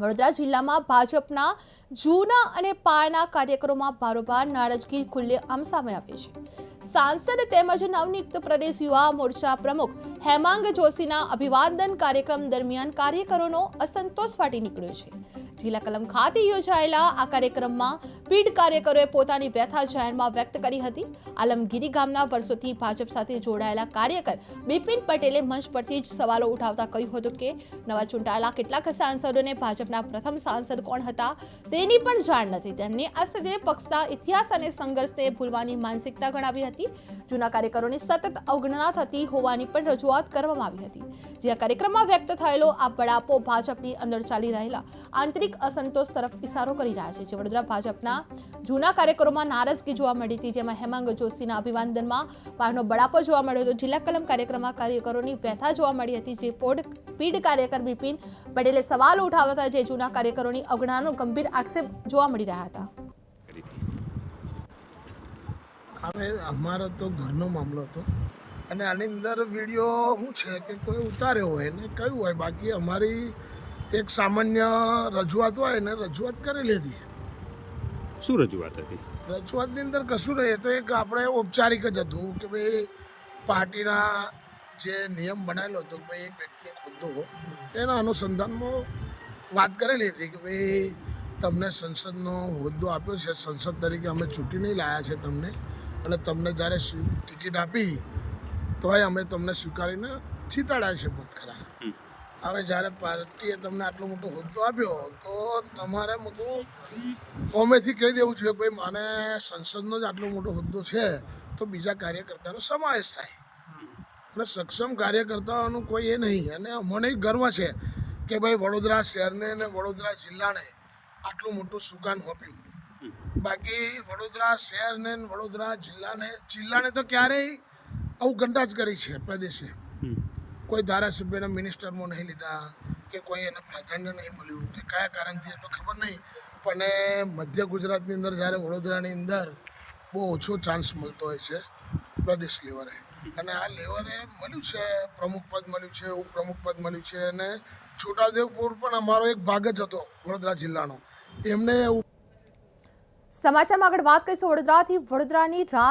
વડોદરા જિલ્લામાં ભાજપના જૂના અને પાળના કાર્યકરોમાં બારોબાર નારાજગી ખુલ્લે આમ સામે આવી છે. સાંસદ તેમજ નવનિયુક્ત પ્રદેશ યુવા મોરચા પ્રમુખ હેમાંગ જોશીના અભિવાદન કાર્યક્રમ દરમિયાન કાર્યકરોનો અસંતોષ ફાટી નીકળ્યો છે. જિલ્લા કલમ ખાતે યોજાયેલા આ કાર્યક્રમમાં પીઢ કાર્યકરોએ પોતાની વ્યથા જાહેરમાં વ્યક્ત કરી હતી. આલમગીરી ગામના વર્ષોથી ભાજપ સાથે જોડાયેલા કાર્યકર બિપિન પટેલે મંચ પરથી જ સવાલો ઉઠાવતા કહ્યું હતું કે, નવા ચૂંટાયેલા કેટલાક સાંસદોને ભાજપના પ્રથમ સાંસદ કોણ હતા તેની પણ જાણ નથી. તેમની આ સ્થિતિને પક્ષના ઇતિહાસ અને સંઘર્ષને ભૂલવાની માનસિકતા ગણાવી હતી. જૂના કાર્યકરોની સતત અવગણના થતી હોવાની પણ રજૂઆત કરવામાં આવી હતી. જે આ કાર્યક્રમમાં વ્યક્ત થયેલો આ બળાપો ભાજપની અંદર ચાલી રહેલા આંતરિક અસંતોષ તરફ ઇશારો કરી રહ્યા છે. જે વડોદરા ભાજપના જૂના કાર્યકરોમાં નારાજગી જોવા મળી હતી. જેમાં હેમાંગ જોશીના અભિવાદનમાં પારનો બળાપો જોવા મળ્યો હતો. જિલ્લા કલમ કાર્યક્રમમાં કાર્યકરોની વ્યથા જોવા મળી હતી. જે પોડ પીઢ કાર્યકર બિપિન પટેલે સવાલ ઉઠાવતા જે જૂના કાર્યકરોની અવગણનાનો ગંભીર આક્ષેપ જોવા મળી રહ્યા હતા. હવે અમારો તો ઘરનો મામલો હતો. અને આની અંદર વીડિયો શું છે કે કોઈ ઉતાર્યો હોય ને કયું હોય? બાકી અમારી એક સામાન્ય રજૂઆત હોય ને રજૂઆત કરેલી હતી શું રજૂઆત હતી? રજૂઆતની અંદર કશું રહે તો એક આપણે ઔપચારિક જ હતું કે ભાઈ પાર્ટીના જે નિયમ બનાવેલો હતો ભાઈ એક વ્યક્તિએ ખુદ્દો એના અનુસંધાનમાં વાત કરેલી હતી કે ભાઈ તમને સંસદનો હોદ્દો આપ્યો છે સંસદ તરીકે અમે ચૂંટીને લાયા છે તમને. અને તમને જ્યારે ટિકિટ આપી તોય અમે તમને સ્વીકારીને જીતાડ્યા છે પણ ખરા. હવે જ્યારે પાર્ટીએ તમને આટલો મોટો હોદ્દો આપ્યો તો તમારે મોટું કોમેથી કહી દેવું છે કે ભાઈ મને સંસદનો જ આટલો મોટો હોદ્દો છે તો બીજા કાર્યકર્તાનો સમાવેશ થાય. અને સક્ષમ કાર્યકર્તાઓનું કોઈ એ નહીં. અને મને ગર્વ છે કે ભાઈ વડોદરા શહેરને અને વડોદરા જિલ્લાને આટલું મોટું સુકાન આપ્યું બાકી વડોદરા શહેરને વડોદરા જિલ્લાને જિલ્લાને તો ક્યારેય અવગણતા જ કરી છે પ્રદેશે. કોઈ ધારાસભ્યના મિનિસ્ટરમાં નહીં લીધા કે કોઈ એને પ્રાધાન્ય નહીં મળ્યું કે કયા કારણથી તો ખબર નહીં. પણ મધ્ય ગુજરાતની અંદર જ્યારે વડોદરાની અંદર બહુ ઓછો ચાન્સ મળતો હોય છે પ્રદેશ લેવલે. અને આ લેવલે મળ્યું છે પ્રમુખ પદ મળ્યું છે ઉપપ્રમુખ પદ મળ્યું છે અને છોટાઉદેપુર પણ અમારો એક ભાગ જ હતો વડોદરા જિલ્લાનો. એમને સમાચારમાં આગળ વાત કરીશું વડોદરાથી. વડોદરાની રાત